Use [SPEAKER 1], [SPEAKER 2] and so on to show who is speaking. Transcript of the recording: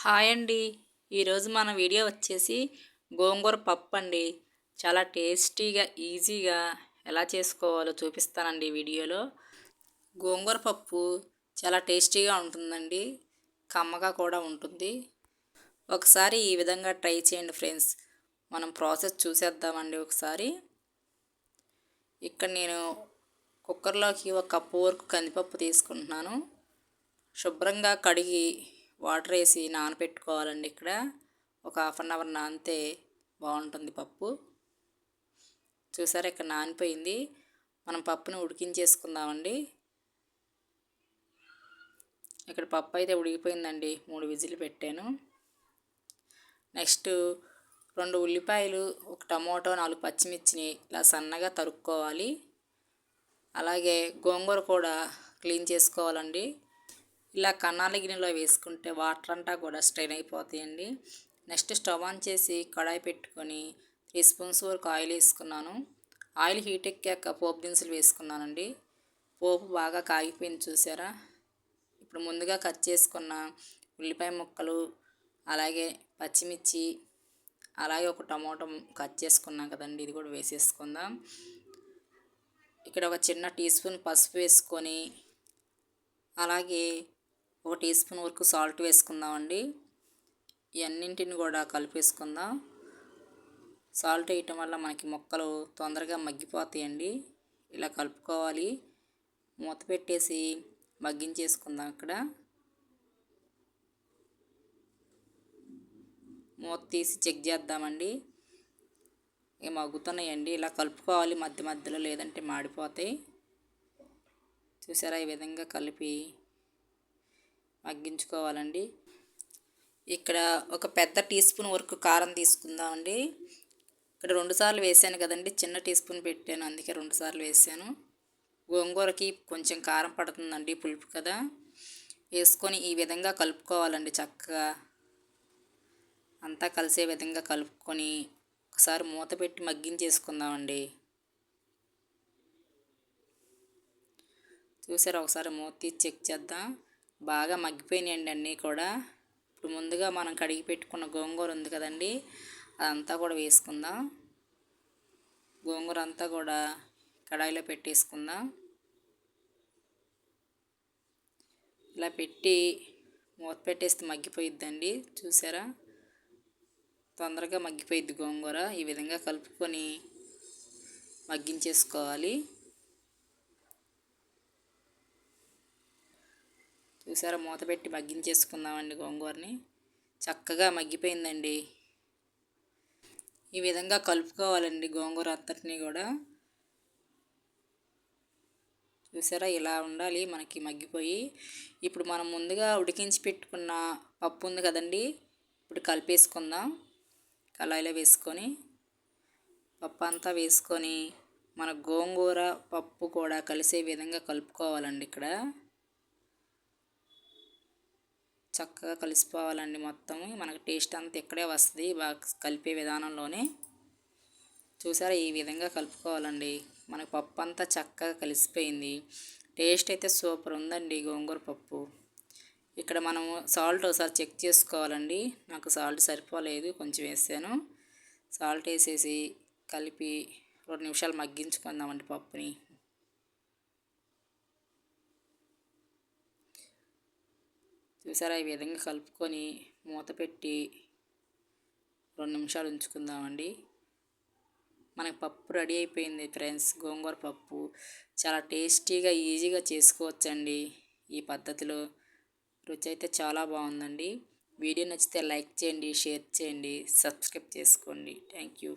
[SPEAKER 1] Hi అండి. ఈరోజు మన వీడియో వచ్చేసి గోంగూర పప్పు అండి. చాలా టేస్టీగా ఈజీగా ఎలా చేసుకోవాలో చూపిస్తానండి వీడియోలో. గోంగూర పప్పు చాలా టేస్టీగా ఉంటుందండి. కమ్మగా కూడా ఉంటుంది. ఒకసారి ఈ విధంగా ట్రై చేయండి ఫ్రెండ్స్. మనం ప్రాసెస్ చూసేద్దామండి ఒకసారి. ఇక్కడ నేను కుక్కర్లోకి ఒక కప్పు వరకు కందిపప్పు తీసుకుంటున్నాను. శుభ్రంగా కడిగి వాటర్ వేసి నానబెట్టుకోవాలండి ఇక్కడ. ఒక హాఫ్ అన్ అవర్ నానితే బాగుంటుంది పప్పు. చూసారా ఇక్కడ నానిపోయింది. మనం పప్పుని ఉడికించేసుకుందామండి. ఇక్కడ పప్పు అయితే ఉడికిపోయిందండి. మూడు విజిల్ పెట్టాను. నెక్స్ట్ రెండు ఉల్లిపాయలు ఒక టమోటో నాలుగు పచ్చిమిర్చిని ఇలా సన్నగా తరుక్కోవాలి. అలాగే గోంగూర కూడా క్లీన్ చేసుకోవాలండి. ఇలా కన్నాల గిన్నెలో వేసుకుంటే వాటర్ అంతా కూడా స్ట్రెయిన్ అయిపోతాయండి. నెక్స్ట్ స్టవ్ ఆన్ చేసి కడాయి పెట్టుకొని త్రీ స్పూన్స్ వరకు ఆయిల్ వేసుకున్నాను. ఆయిల్ హీట్ ఎక్కాక పోపు దినుసులు వేసుకున్నానండి. పోపు బాగా కాగిపోయింది చూసారా? ఇప్పుడు ముందుగా కట్ చేసుకున్న ఉల్లిపాయ ముక్కలు అలాగే పచ్చిమిర్చి అలాగే ఒక టమాటో కట్ చేసుకున్నాం కదండి ఇది కూడా వేసేసుకుందాం. ఇక్కడ ఒక చిన్న టీ స్పూన్ పసుపు వేసుకొని అలాగే ఒక టీ స్పూన్ వరకు సాల్ట్ వేసుకుందామండి. ఇవన్నింటిని కూడా కలిపేసుకుందాం. సాల్ట్ వేయటం వల్ల మనకి మొక్కలు తొందరగా మగ్గిపోతాయండి. ఇలా కలుపుకోవాలి. మూత పెట్టేసి మగ్గించేసుకుందాం అక్కడ. మూత తీసి చెక్ చేద్దామండి. ఇక మగ్గుతున్నాయండి. ఇలా కలుపుకోవాలి మధ్య మధ్యలో లేదంటే మాడిపోతాయి. చూసారా ఈ విధంగా కలిపి మగ్గించుకోవాలండి ఇక్కడ ఒక పెద్ద టీ స్పూన్ వరకు కారం తీసుకుందామండి. ఇక్కడ రెండుసార్లు వేసాను కదండి చిన్న టీ స్పూన్ పెట్టాను అందుకే రెండుసార్లు వేసాను. గోంగూరకి కొంచెం కారం పడుతుందండి పులుపు కదా. వేసుకొని ఈ విధంగా కలుపుకోవాలండి చక్కగా. అంతా కలిసే విధంగా కలుపుకొని ఒకసారి మూత పెట్టి మగ్గించేసుకుందామండి. చూసారా ఒకసారి మూత తీసి చెక్ చేద్దాం. బాగా మగ్గిపోయినాయండి అన్నీ కూడా. ఇప్పుడు ముందుగా మనం కడిగి పెట్టుకున్న గోంగూర ఉంది కదండి అదంతా కూడా వేసుకుందాం. గోంగూర అంతా కూడా కడాయిలో పెట్టేసుకుందాం. ఇలా పెట్టి మూత పెట్టేస్తే మగ్గిపోయిద్దండి చూసారా? తొందరగా మగ్గిపోయిద్ది గోంగూర. ఈ విధంగా కలుపుకొని మగ్గించేసుకోవాలి. చూసారా? మూత పెట్టి మగ్గించేసుకుందామండి గోంగూరని. చక్కగా మగ్గిపోయిందండి. ఈ విధంగా కలుపుకోవాలండి గోంగూర అంతటిని కూడా. చూసారా? ఇలా ఉండాలి మనకి మగ్గిపోయి. ఇప్పుడు మనం ముందుగా ఉడికించి పెట్టుకున్న పప్పు ఉంది కదండి. ఇప్పుడు కలిపేసుకుందాం. కళాయిలో వేసుకొని పప్పు అంతా వేసుకొని మన గోంగూర పప్పు కూడా కలిసే విధంగా కలుపుకోవాలండి ఇక్కడ. చక్కగా కలిసిపోవాలండి మొత్తం. మనకు టేస్ట్ అంతా ఇక్కడే వస్తుంది బాగా కలిపే విధానంలోనే. చూసారా ఈ విధంగా కలుపుకోవాలండి. మనకు పప్పు అంతా చక్కగా కలిసిపోయింది. టేస్ట్ అయితే సూపర్ ఉందండి గోంగూర పప్పు. ఇక్కడ మనము సాల్ట్ ఒకసారి చెక్ చేసుకోవాలండి. నాకు సాల్ట్ సరిపోలేదు కొంచెం వేసాను. సాల్ట్ వేసేసి కలిపి రెండు నిమిషాలు మగ్గించుకుందామండి పప్పుని. చూసారా? ఈ విధంగా కలుపుకొని మూత పెట్టి రెండు నిమిషాలు ఉంచుకుందామండి. మనకి పప్పు రెడీ అయిపోయింది ఫ్రెండ్స్. గోంగూర పప్పు. చాలా టేస్టీగా ఈజీగా చేసుకోవచ్చండి ఈ పద్ధతిలో. రుచి అయితే చాలా బాగుందండి. వీడియో నచ్చితే లైక్ చేయండి షేర్ చేయండి సబ్స్క్రైబ్ చేసుకోండి. Thank you.